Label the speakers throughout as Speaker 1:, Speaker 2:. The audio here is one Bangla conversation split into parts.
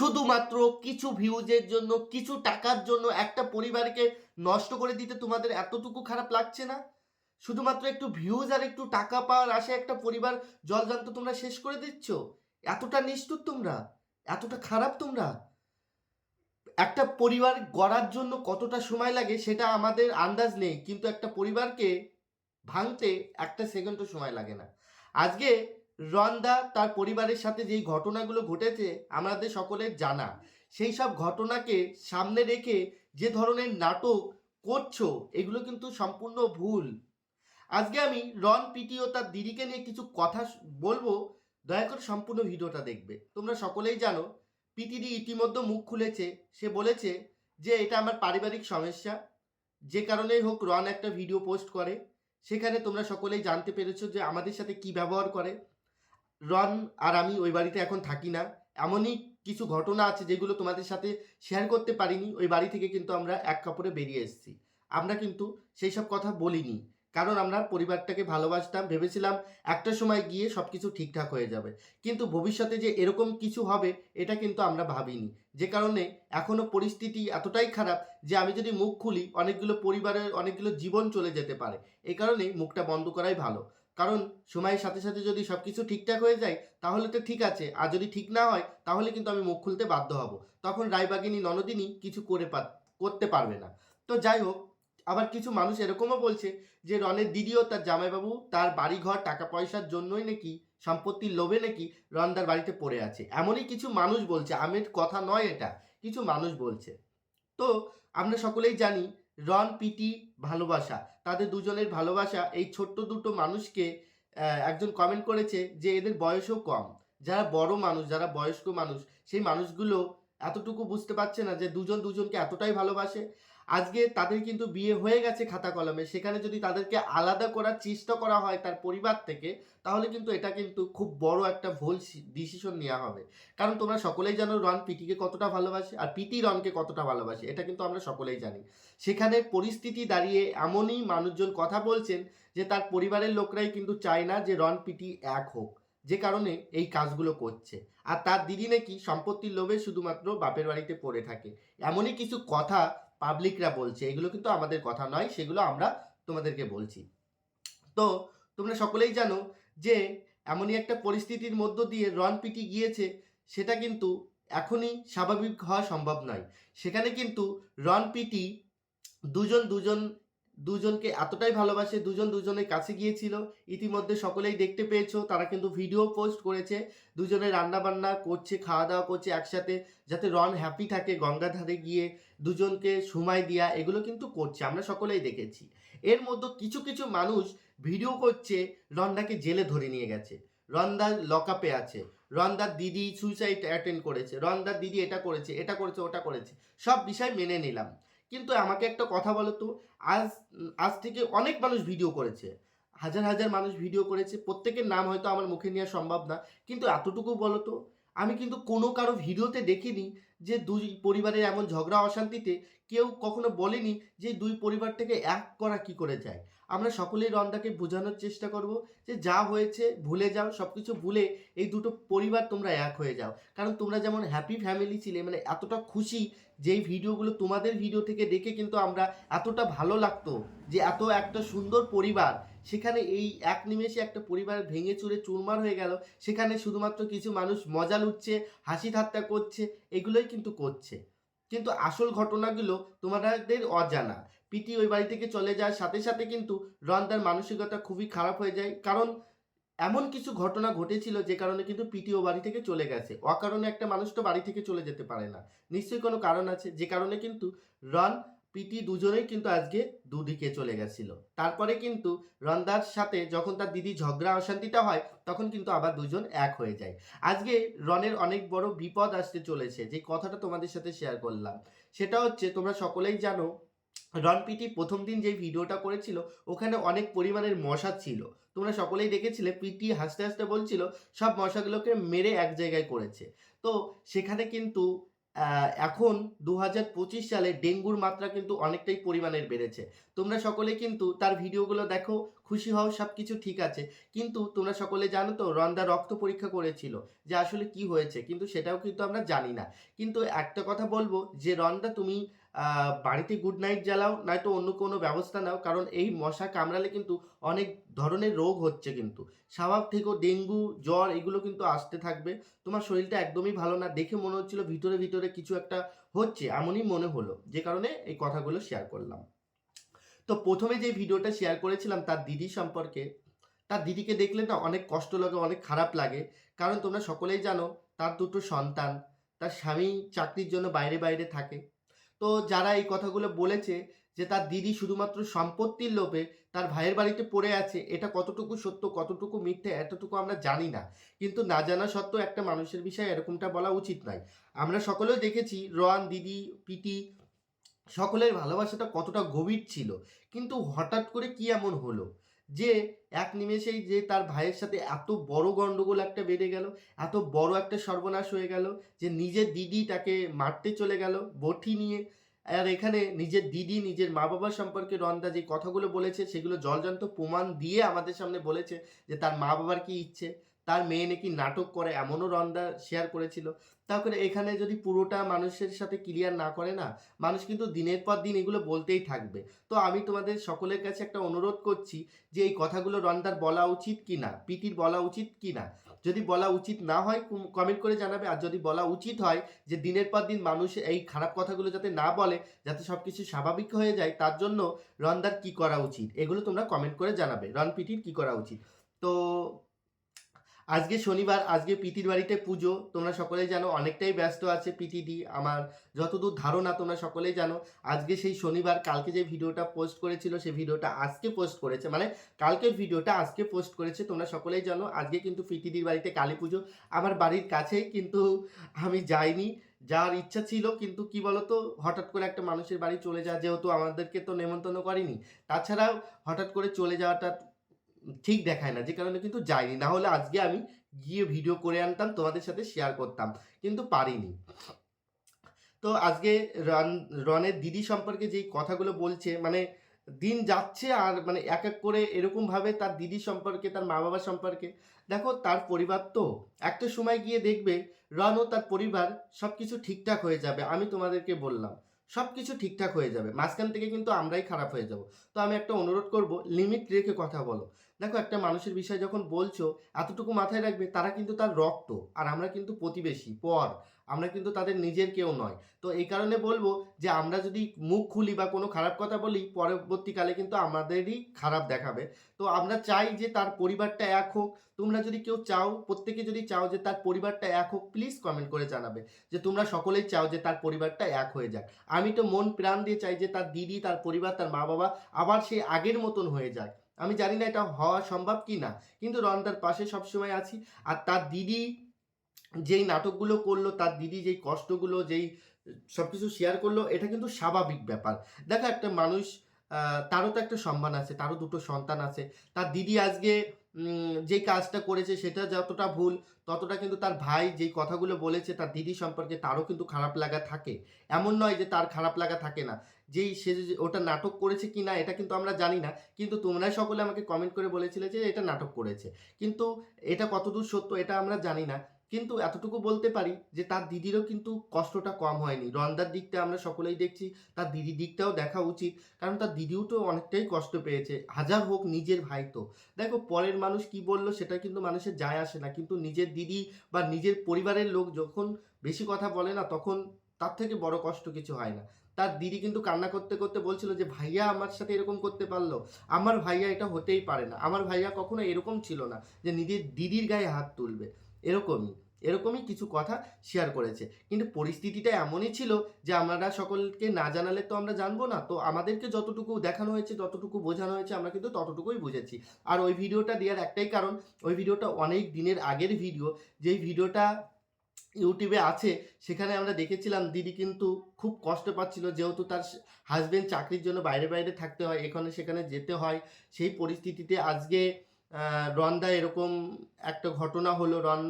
Speaker 1: শুধুমাত্র কিছু ভিউজের জন্য, কিছু টাকার জন্য একটা পরিবারকে নষ্ট করে দিতে তোমাদের এতটুকু খারাপ লাগছে না? শুধুমাত্র একটু ভিউজ আর একটু টাকা পাওয়ার আশায় একটা পরিবার জলজান্ত তোমরা শেষ করে দিচ্ছ? এতটা নিষ্ঠুর তোমরা? এতটা খারাপ তোমরা? একটা পরিবার গড়ার জন্য কতটা সময় লাগে সেটা আমাদের আন্দাজ নেই, কিন্তু একটা পরিবারকে ভাঙতে একটা সেকেন্ডও সময় লাগে না। আজকে রন্দা তার পরিবারের সাথে যেই ঘটনাগুলো ঘটেছে, আমাদের সকলের জানা। সেই সব ঘটনাকে সামনে রেখে যে ধরনের নাটক করছ, এগুলো কিন্তু সম্পূর্ণ ভুল। আজকে আমি রন পিটি ও তার দিদিকে নিয়ে কিছু কথা বলব। দয়া করে সম্পূর্ণ ভিডিওটা দেখবে। তোমরা সকলেই জানো পিটিডি ইতিমধ্যে মুখ খুলেছে। সে বলেছে যে, এটা আমার পারিবারিক সমস্যা। যে কারণেই হোক রন একটা ভিডিও পোস্ট করে। সেখানে তোমরা সকলেই জানতে পেরেছ যে আমাদের সাথে কি ব্যবহার করে। রন আর আমি ওই বাড়িতে এখন থাকি না। এমনই কিছু ঘটনা আছে যেগুলো তোমাদের সাথে শেয়ার করতে পারিনি। ওই বাড়ি থেকে কিন্তু আমরা এক কাপড়ে বেরিয়ে এসেছি। আমরা কিন্তু সেই সব কথা বলিনি। কারণ আমরা পরিবারটাকে ভালোবাসতাম, ভেবেছিলাম একটা সময় গিয়ে সব কিছু ঠিকঠাক হয়ে যাবে। কিন্তু ভবিষ্যতে যে এরকম কিছু হবে, এটা কিন্তু আমরা ভাবিনি। যে কারণে এখনও পরিস্থিতি এতটাই খারাপ যে আমি যদি মুখ খুলি, অনেকগুলো পরিবারের অনেকগুলো জীবন চলে যেতে পারে। এই কারণে মুখটা বন্ধ করাই ভালো। কারণ সময়ের সাথে সাথে যদি সব কিছু ঠিকঠাক হয়ে যায়, তাহলে তো ঠিক আছে। আর যদি ঠিক না হয়, তাহলে কিন্তু আমি মুখ খুলতে বাধ্য হব। তখন রায়বাগিনী, ননদিনী কিছু করে করতে পারবে না। তো যাই হোক, আবার কিছু মানুষ এরকমও বলছে যে রনের দিদিও তার জামাইবাবু, তার বাড়িঘর টাকা পয়সার জন্যই নাকি, সম্পত্তির লোভে নাকি রনদার বাড়িতে পড়ে আছে। এমনই কিছু মানুষ বলছে। আমের কথা নয় এটা। কিছু মানুষ বলছে। তো আমরা সকলেই জানি রন পিটি ভালোবাসা। তাদের দুজনের ভালোবাসা, এই ছোট্ট দুটো মানুষকে একজন কমেন্ট করেছে যে এদের বয়সও কম। যারা বড় মানুষ, যারা বয়স্ক মানুষ, সেই মানুষগুলো এতটুকু বুঝতে পারছে না যে দুজন দুজনকে এতটাই ভালোবাসে। আজকে তাদের কিন্তু বিয়ে হয়ে গেছে খাতা কলমে, সেখানে যদি তাদেরকে আলাদা করার চেষ্টা করা হয় তার পরিবার থেকে, তাহলে কিন্তু এটা কিন্তু খুব বড় একটা ভুল ডিসিশন নেওয়া হবে। কারণ তোমরা সকলেই জানো রন পিটিকে কতটা ভালোবাসে, আর পিটি রনকে কতটা ভালোবাসে, এটা কিন্তু আমরা সকলেই জানি। সেখানে পরিস্থিতি দাঁড়িয়ে এমনই মানুষজন কথা বলছেন যে তার পরিবারের লোকরাই কিন্তু চায় না যে রন পিটি এক হোক, যে কারণে এই কাজগুলো করছে। আর তার দিদি নাকি সম্পত্তির লোভে শুধুমাত্র বাপের বাড়িতে পড়ে থাকে। এমনই কিছু কথা পাবলিকরা বলছে, এগুলো কিন্তু আমাদের কথা নয়, সেগুলো আমরা তোমাদেরকে বলছি। তো তোমরা সকলেই জানো যে এমনই একটা পরিস্থিতির মধ্য দিয়ে রন পিটি গিয়েছে, সেটা কিন্তু এখনই স্বাভাবিক হওয়া সম্ভব নয়। সেখানে কিন্তু রন পিটি দুজন দুজন দুজনকে এতটাই ভালোবাসে, দুজন দুজনের কাছে গিয়েছিল, ইতিমধ্যে সকলেই দেখতে পেয়েছ, তারা কিন্তু ভিডিও পোস্ট করেছে, দুজনে রান্না বান্না করছে খাওয়া দাওয়া করছে একসাথে, যাতে রন হ্যাপি থাকে, গঙ্গাধারে গিয়ে দুজনকে সময় দেওয়া এগুলো কিন্তু করছে, আমরা সকলেই দেখেছি। এর মধ্যে কিছু কিছু মানুষ ভিডিও করছে, রন্দাকে জেলে ধরে নিয়ে গেছে রন্দার লকআপে আছে রন্দার দিদি সুইসাইড অ্যাটেন্ড করেছে রন্দার দিদি এটা করেছে এটা করেছে, ওটা করেছে, সব বিষয় মেনে নিলাম। কিন্তু আমাকে একটা কথা বলো তো, আজ আজ থেকে অনেক মানুষ ভিডিও করেছে। হাজার হাজার মানুষ ভিডিও করেছে, প্রত্যেকের নাম হয়তো আমার মুখে নেওয়া সম্ভব না, কিন্তু এতটুকু বলো তো, আমি কিন্তু কোনো কারও ভিডিওতে দেখিনি যে দুই পরিবারের এমন ঝগড়া অশান্তিতে কেউ কখনো বলেনি যে দুই পরিবার থেকে এক করা কি করে যায়। আমরা সকলেই রন্দাকে বোঝানোর চেষ্টা করব যে যা হয়েছে, ভুলে যাও সব কিছু ভুলে এই দুটো পরিবার তোমরা এক হয়ে যাও। কারণ তোমরা যেমন হ্যাপি ফ্যামিলি ছিলে মানে এতটা খুশি যেই ভিডিওগুলো তোমাদের ভিডিও থেকে দেখে কিন্তু আমরা এতটা ভালো লাগতো যে এত একটা সুন্দর পরিবার। সেখানে এই এক নিমেষে একটা পরিবার ভেঙে চুরে চুরমার হয়ে গেল। সেখানে শুধুমাত্র কিছু মানুষ মজা লুটছে, হাসি ঠাট্টা করছে, এগুলোই কিন্তু করছে। কিন্তু আসল ঘটনাগুলো তোমাদের অজানা। পিটি ওই বাড়ি থেকে চলে যাওয়ার সাথে সাথে কিন্তু রন রন্দার মানসিকতা খুবই খারাপ হয়ে যায়। কারণ এমন কিছু ঘটনা ঘটেছিল যে কারণে কিন্তু পিটি ও বাড়ি থেকে চলে গেছে। অকারণে একটা মানুষ তো বাড়ি থেকে চলে যেতে পারে না। নিশ্চয়ই কোনো কারণ আছে। যে কারণে কিন্তু রন পিটি দুজনেই কিন্তু আজকে দুদিকে চলে গেছিল। তারপরে কিন্তু রন্দার সাথে যখন তার দিদি ঝগড়া, অশান্তিটা হয়, তখন কিন্তু আবার দুজন এক হয়ে যায়। আজকে রনের অনেক বড় বিপদ আসতে চলেছে। যে কথাটা তোমাদের সাথে শেয়ার করলাম, সেটা হচ্ছে তোমরা সকলেই জানো রন পিটি প্রথম দিন যে ভিডিওটা করেছিল, ওখানে অনেক পরিমাণের মশা ছিল। তোমরা সকলেই দেখেছিলে পিটি হাসতে হাসতে বলছিল, সব মশাগুলোকে মেরে এক জায়গায় করেছে। তো সেখানে কিন্তু এখন দু হাজার পঁচিশ সালে ডেঙ্গুর মাত্রা কিন্তু অনেকটাই পরিমাণের বেড়েছে। তোমরা সকলে কিন্তু তার ভিডিওগুলো দেখো খুশি হও সব কিছু ঠিক আছে। কিন্তু তোমরা সকলে জানো তো, রন্দা রক্ত পরীক্ষা করেছিল যে আসলে কি হয়েছে, কিন্তু সেটাও কিন্তু আমরা জানি না। কিন্তু একটা কথা বলব যে, রন্দা তুমি বাড়িতে গুড নাইট জ্বালাও, নয়তো অন্য কোনো ব্যবস্থা নাও, কারণ এই মশা কামড়ালে কিন্তু অনেক ধরনের রোগ হচ্ছে কিন্তু। স্বাভাবিক থেকেও ডেঙ্গু, জ্বর এগুলো কিন্তু আসতে থাকবে। তোমার শরীরটা একদমই ভালো না, দেখে মনে হচ্ছিল ভিতরে ভিতরে কিছু একটা হচ্ছে, এমনই মনে হলো। যে কারণে এই কথাগুলো শেয়ার করলাম। তো প্রথমে যে ভিডিওটা শেয়ার করেছিলাম তার দিদি সম্পর্কে, তার দিদিকে দেখলে না অনেক কষ্ট লাগে, অনেক খারাপ লাগে। কারণ তোমরা সকলেই জানো, তার দুটো সন্তান, তার স্বামী চাকরির জন্য বাইরে বাইরে থাকে। তো যারা এই কথাগুলো বলেছে যে তার দিদি শুধুমাত্র সম্পত্তির লোভে তার ভাইয়ের বাড়িতে পড়ে আছে, এটা কতটুকু সত্য, কতটুকু মিথ্যে, এতটুকু আমরা জানি না। কিন্তু না জানা সত্ত্বেও একটা মানুষের বিষয়ে এরকমটা বলা উচিত নয়। আমরা সকলেও দেখেছি, রোয়ান, দিদি পিটি সকলের ভালোবাসাটা কতটা গভীর ছিল। কিন্তু হঠাৎ করে কি এমন হলো? যে এক নিমেষেই যে তার ভাইয়ের সাথে এত বড় গন্ডগোল একটা বেড়ে গেল, এত বড় একটা সর্বনাশ হয়ে গেল, যে নিজের দিদি তাকে মারতে চলে গেল বটি নিয়ে। আর এখানে নিজের দিদি, নিজের মা বাবার সম্পর্কে রন্দা যে কথাগুলো বলেছে, সেগুলো জলজান্ত প্রমাণ দিয়ে আমাদের সামনে বলেছে যে তার মা বাবার কি ইচ্ছে। তার মেয়ে নাকি নাটক করে, এমনও রন্দা শেয়ার করেছিল। তারপরে এখানে যদি পুরোটা মানুষের সাথে ক্লিয়ার না করে না, মানুষ কিন্তু দিনের পর দিন এগুলো বলতেই থাকবে। তো আমি তোমাদের সকলের কাছে একটা অনুরোধ করছি যে এই কথাগুলো রন্দার বলা উচিত কি না পিটির বলা উচিত কি না যদি বলা উচিত না হয় কমেন্ট করে জানাবে। আর যদি বলা উচিত হয় যে দিনের পর দিন মানুষ এই খারাপ কথাগুলো যাতে না বলে, যাতে সব কিছু স্বাভাবিক হয়ে যায়, তার জন্য রন্দার কি করা উচিত? এগুলো তোমরা কমেন্ট করে জানাবে। রন পিটির কি করা উচিত? তো আজকে শনিবার, আজকে পিতির বাড়িতে পুজো। তোমরা সকলেই জানো অনেকটাই ব্যস্ত আছে পিতিদি আমার যতদূর ধারণা তোমরা সকলেই জানো, আজকে সেই শনিবার কালকে যে ভিডিওটা পোস্ট করেছিল সেই ভিডিওটা আজকে পোস্ট করেছে। মানে কালকের ভিডিওটা আজকে পোস্ট করেছে, তোমরা সকলেই জানো। আজকে কিন্তু পিতিদির বাড়িতে কালী পুজো। আমার বাড়ির কাছেই কিন্তু আমি যাইনি। যাওয়ার ইচ্ছা ছিল, কিন্তু কি বলতো, হঠাৎ করে একটা মানুষের বাড়ি চলে যাওয়া যেহেতু আমাদেরকে তো নেমন্তন্ন করেনি, তাছাড়াও হঠাৎ করে চলে যাওয়াটা ঠিক দেখায় না, যে কারণে কিন্তু যাইনি। না হলে আজকে আমি গিয়ে ভিডিও করে আনতাম, তোমাদের সাথে শেয়ার করতাম, কিন্তু পারিনি। তো আজকে রন রনের দিদি সম্পর্কে যেই কথাগুলো বলছে মানে দিন যাচ্ছে আর মানে এক এক করে এরকমভাবে তার দিদি সম্পর্কে, তার মা বাবা সম্পর্কে, দেখো তার পরিবার তো, একটা সময় গিয়ে দেখবে রন ও তার পরিবার সব কিছু ঠিকঠাক হয়ে যাবে, আমি তোমাদেরকে বললাম সব কিছু ঠিকঠাক হয়ে যাবে, মাঝখান থেকে কিন্তু আমরাই খারাপ হয়ে যাব। তো আমি একটা অনুরোধ করব লিমিট রেখে কথা বলো দেখো, একটা মানুষের বিষয়ে যখন বলছো, এতটুকু মাথায় রাখবে, তারা কিন্তু তার রক্ত, আর আমরা কিন্তু প্রতিবেশী, পর। আমরা কিন্তু তাদের নিজের কেউ নয়। তো এই কারণে বলব যে, আমরা যদি মুখ খুলি বা কোনো খারাপ কথা বলি, পরবর্তীকালে কিন্তু আমাদেরই খারাপ দেখাবে। তো আমরা চাই যে, তার পরিবারটা এক হোক। তোমরা যদি কেউ চাও, প্রত্যেকে যদি চাও যে, তার পরিবারটা এক হোক প্লিজ কমেন্ট করে জানাবে যে, তোমরা সকলেই চাও যে, তার পরিবারটা এক হয়ে যাক। আমি তো মন প্রাণ দিয়ে চাই যে, তার দিদি, তার পরিবার, তার মা বাবা আবার সেই আগের মতন হয়ে যায় আমি জানি না এটা হওয়া সম্ভব কি না কিন্তু রন্দার পাশে সবসময় আছি। আর তার দিদি যেই নাটকগুলো করল, তার দিদি যেই কষ্টগুলো, যেই সব কিছু শেয়ার করল, এটা কিন্তু স্বাভাবিক ব্যাপার। দেখো একটা মানুষ তারও তো একটা সম্মান আছে, তারও দুটো সন্তান আছে। তার দিদি আজকে যে কাজটা করেছে সেটা যতটা ভুল, ততটা কিন্তু তার ভাই যেই কথাগুলো বলেছে তার দিদি সম্পর্কে তারও কিন্তু খারাপ লাগা থাকে। এমন নয় যে তার খারাপ লাগা থাকে না। যেই সে ওটা নাটক করেছে কি না, এটা কিন্তু আমরা জানি না। কিন্তু তোমরা সকলে আমাকে কমেন্ট করে বলেছিলে যে এটা নাটক করেছে। কিন্তু এটা কতদূর সত্য, এটা আমরা জানি না। কিন্তু এতটুকু বলতে পারি যে তার দিদিরও কিন্তু কষ্টটা কম হয়নি। রন্দার দিকটা আমরা সকলেই দেখছি, তার দিদির দিকটাও দেখা উচিত, কারণ তার দিদিও তো অনেকটাই কষ্ট পেয়েছে। হাজার হোক নিজের ভাই তো। দেখো, পরের মানুষ কি বলল সেটা কিন্তু মানুষের যায় আসে না। কিন্তু নিজের দিদি বা নিজের পরিবারের লোক যখন বেশি কথা বলে না, তখন তার থেকে বড় কষ্ট কিছু হয় না। তার দিদি কিন্তু কান্না করতে করতে বলছিল যে, ভাইয়া, আমার সাথে এরকম করতে পারল। আমার ভাইয়া এটা হতেই পারে না। আমার ভাইয়া কখনো এরকম ছিল না যে, নিজের দিদির গায়ে হাত তুলবে। এরকমই এরকমই কিছু কথা শেয়ার করেছে। কিন্তু পরিস্থিতিটা এমনই ছিল যে আমরা সকলকে না জানালে তো আমরা জানব না। তো আমাদেরকে যতটুকু দেখানো হয়েছে, যতটুকু বোঝানো হয়েছে, আমরা কিন্তু ততটুকুই বুঝেছি। আর ওই ভিডিওটা দেওয়ার একটাই কারণ, ওই ভিডিওটা অনেক দিনের আগের ভিডিও, যেই ভিডিওটা ইউটিউবে আছে, সেখানে আমরা দেখেছিলাম দিদি কিন্তু খুব কষ্ট পাচ্ছিল, যেহেতু তার হাজবেন্ড চাকরির জন্য বাইরে বাইরে থাকতে হয়, এখানে সেখানে যেতে হয়। সেই পরিস্থিতিতে আজকে রন্দা এরকম একটা ঘটনা হলো রন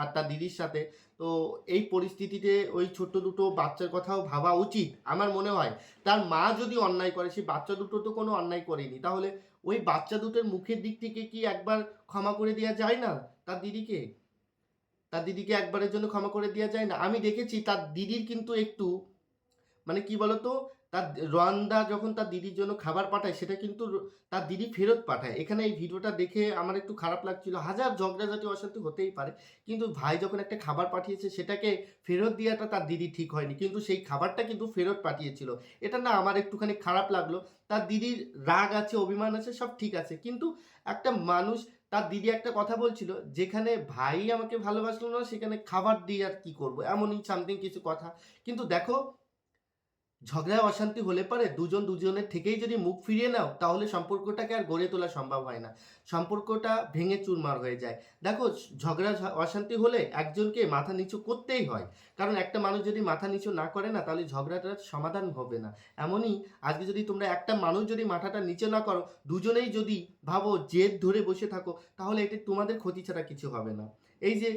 Speaker 1: আর তার দিদির সাথে। তো এই পরিস্থিতিতে ওই ছোট্ট দুটো বাচ্চার কথাও ভাবা উচিত, আমার মনে হয়। তার মা যদি অন্যায় করে, সেই বাচ্চা দুটো তো কোনো অন্যায় করেনি। তাহলে ওই বাচ্চা দুটোর মুখের দিক থেকে কি একবার ক্ষমা করে দেওয়া যায় না তার দিদিকে? তার দিদিকে একবারের জন্য ক্ষমা করে দেওয়া যায় না? আমি দেখেছি তার দিদির কিন্তু একটু মানে কি বলতো তার রন্দা যখন তার দিদির জন্য খাবার পাঠায়, সেটা কিন্তু তার দিদি ফেরত পাঠায়। এখানে এই ভিডিওটা দেখে আমার একটু খারাপ লাগছিল। হাজার ঝগড়াঝাটি, অশান্তি হতেই পারে। কিন্তু ভাই যখন একটা খাবার পাঠিয়েছে, সেটাকে ফেরত দেওয়াটা তার দিদি ঠিক হয়নি। কিন্তু সেই খাবারটা কিন্তু ফেরত পাঠিয়েছিল। এটা না আমার একটুখানি খারাপ লাগল। তার দিদির রাগ আছে, অভিমান আছে, সব ঠিক আছে। কিন্তু একটা মানুষ, তার দিদি একটা কথা বলছিল, যেখানে ভাই আমাকে ভালোবাসলো না, সেখানে খাবার দিয়ে আর কি করব? এমনই সামথিং কিছু কথা। কিন্তু দেখো ঝগড়া, অশান্তি হলে পারে, দুজন দুজনের থেকেই যদি মুখ ফিরিয়ে নাও, তাহলে সম্পর্কটাকে আর গড়ে তোলা সম্ভব হয় না। সম্পর্কটা ভেঙে চুরমার হয়ে যায়। দেখো, ঝগড়া অশান্তি হলে একজনকে মাথা নিচু করতেই হয়। কারণ একটা মানুষ যদি মাথা নিচু না করে না, তাহলে ঝগড়াটার সমাধান হবে না। এমনই আজকে যদি তোমরা একটা মানুষ যদি মাথাটা নিচে না করো, দুজনেই যদি ভাবো জেদ ধরে বসে থাকো, তাহলে এটি তোমাদের ক্ষতি ছাড়া কিছু হবে না। এই যে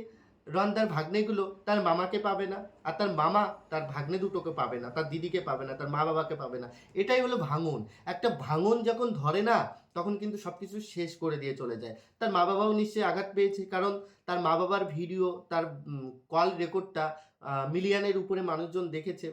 Speaker 1: রন্দার ভাগ্নেগুলো, তার মামাকে পাবে না, আর তার মামা তার ভাগ্নে দুটোকে পাবে না, তার দিদিকে পাবে না, তার মা বাবাকে পাবে না। এটাই হলো ভাঙন। একটা ভাঙন যখন ধরে না, তখন কিন্তু সব কিছু শেষ করে দিয়ে চলে যায়। তার মা বাবাও নিশ্চয়ই আঘাত পেয়েছে, কারণ তার মা বাবার ভিডিও, তার কল রেকর্ডটা মিলিয়ানের উপরে মানুষজন দেখেছে।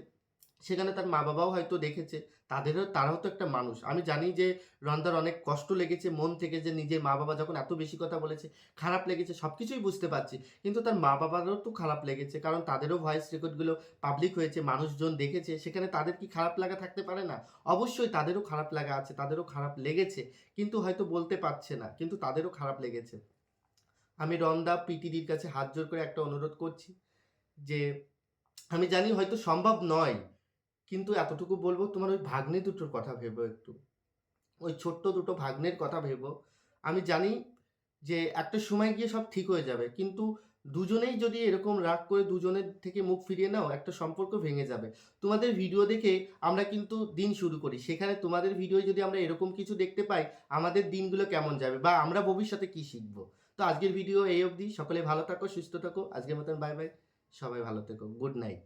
Speaker 1: সেখানে তার মা বাবাও হয়তো দেখেছে, তাদেরও, তারাও তো একটা মানুষ। আমি জানি যে রন্দার অনেক কষ্ট লেগেছে, মন থেকে যে নিজের মা বাবা যখন এত বেশি কথা বলেছে, খারাপ লেগেছে সব কিছুই বুঝতে পারছি। কিন্তু তার মা বাবারও তো খারাপ লেগেছে, কারণ তাদেরও ভয়েস রেকর্ডগুলো পাবলিক হয়েছে, মানুষজন দেখেছে, সেখানে তাদের কি খারাপ লাগা থাকতে পারে না? অবশ্যই তাদেরও খারাপ লাগা আছে, তাদেরও খারাপ লেগেছে, কিন্তু হয়তো বলতে পারছে না, কিন্তু তাদেরও খারাপ লেগেছে। আমি রন্দা পিটিদির কাছে হাত জোর করে একটা অনুরোধ করছি যে, আমি জানি হয়তো সম্ভব নয় কিন্তু এতটুকু বলব, তোমার ওই ভাগ্নে দুটোর কথা ভেবো একটু। ওই ছোট্ট দুটো ভাগ্নের কথা ভেবো। আমি জানি যে একটা সময় গিয়ে সব ঠিক হয়ে যাবে, কিন্তু দুজনেই যদি এরকম রাগ করে দুজনের থেকে মুখ ফিরিয়ে নাও, একটা সম্পর্ক ভেঙে যাবে। তোমাদের ভিডিও দেখে আমরা কিন্তু দিন শুরু করি। সেখানে তোমাদের ভিডিও যদি আমরা এরকম কিছু দেখতে পাই, আমাদের দিনগুলো কেমন যাবে বা আমরা ভবিষ্যতে কি শিখব? তো আজকের ভিডিও এই অবধি। সকলে ভালো থাকো, সুস্থ থাকো। আজকের মতন বাই বাই। সবাই ভালো থেকো। Good night.